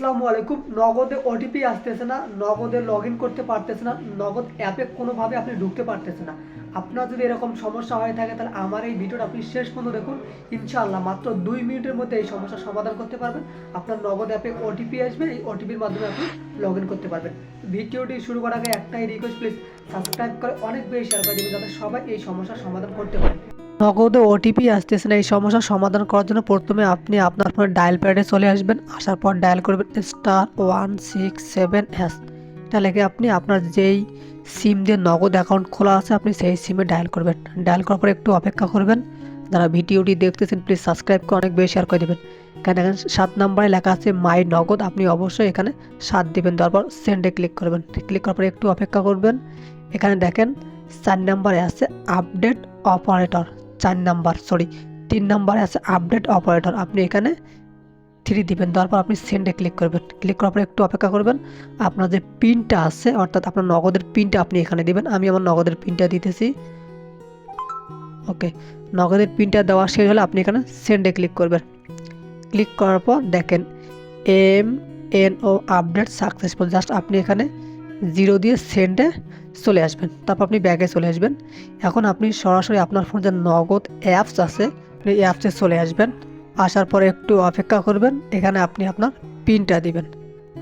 আসসালামু আলাইকুম। নগদে ওটিপি আসতেছে না, নগদে লগ ইন করতে পারতেছে না, নগদ অ্যাপে কোনোভাবে আপনি ঢুকতে পারতেছে না। আপনার যদি এরকম সমস্যা হয়ে থাকে, তাহলে আমার এই ভিডিওটা আপনি শেষ পর্যন্ত দেখুন। ইনশাআল্লাহ মাত্র দুই মিনিটের মধ্যে এই সমস্যার সমাধান করতে পারবেন। আপনার নগদ অ্যাপে ওটিপি আসবে, এই ওটিপির মাধ্যমে আপনি লগ ইন করতে পারবেন। ভিডিওটি শুরু করার আগে একটাই রিকোয়েস্ট প্লিজ সাবস্ক্রাইব করে অনেক বেশি শেয়ার করে দেবেন, যাতে সবাই এই সমস্যার সমাধান করতে পারে। নগদে ওটিপি আসতেছে না, এই সমস্যার সমাধান করার জন্য প্রথমে আপনি আপনার ফোনে ডায়াল প্যাডে চলে আসবেন, আসার পর ডায়াল করবেন star one six seven hash এটা লেগে আপনি আপনার যেই সিম দিয়ে নগদ অ্যাকাউন্ট খোলা আছে, আপনি সেই সিমে ডায়াল করবেন। ডায়াল করার পর একটু অপেক্ষা করবেন, যারা ভিডিওটি দেখতেছেন প্লিজ সাবস্ক্রাইব করে অনেক বেশি শেয়ার করে দেবেন। এখানে দেখেন, সাত নম্বরে লেখা আছে মাই নগদ, আপনি অবশ্যই এখানে সাত দিবেন, তারপর সেন্ডে ক্লিক করবেন। ক্লিক করার পর একটু অপেক্ষা করবেন। এখানে দেখেন, চার নম্বরে আছে আপডেট অপারেটর চার নাম্বার সরি তিন নাম্বারে আছে আপডেট অপারেটর আপনি এখানে থ্রি দিবেন তারপর আপনি সেন্ডে ক্লিক করবেন। ক্লিক করার পর একটু অপেক্ষা করবেন। আপনার যে পিনটা আছে, অর্থাৎ আপনার নগদের পিনটা আপনি এখানে দিবেন। আমি আমার নগদের পিনটা দিতেছি। ওকে নগদের পিনটা দেওয়া শেষ হলে আপনি এখানে সেন্ডে ক্লিক করবেন। ক্লিক করার পর দেখেন M N O update successful just আপনি এখানে জিরো দিয়ে সেন্টে চলে আসবেন। তারপর আপনি ব্যাগে চলে আসবেন। এখন আপনি সরাসরি আপনার ফোনে যে নগদ অ্যাপস আছে আপনি অ্যাপসে চলে আসবেন। আসার পরে একটু অপেক্ষা করবেন। এখানে আপনি আপনার পিনটা দিবেন।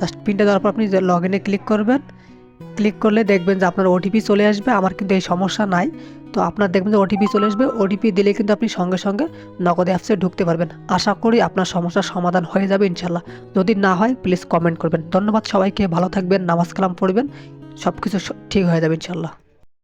জাস্ট পিনটা দেওয়ার পর আপনি লগ ইনে ক্লিক করবেন ক্লিক করলে দেখবেন যে আপনার ওটিপি চলে আসবে, আমার কিন্তু এই সমস্যা নাই। তো আপনার দেখবেন যে ওটিপি চলে আসবে ওটিপি দিলে কিন্তু আপনি সঙ্গে সঙ্গে নগদ অ্যাপসে ঢুকতে পারবেন। আশা করি আপনার সমস্যার সমাধান হয়ে যাবে ইনশাল্লাহ যদি না হয় প্লিজ কমেন্ট করবেন। ধন্যবাদ সবাইকে, ভালো থাকবেন, নামাজ কালাম পড়বেন সব কিছু ঠিক হয়ে যাবে ইনশাল্লাহ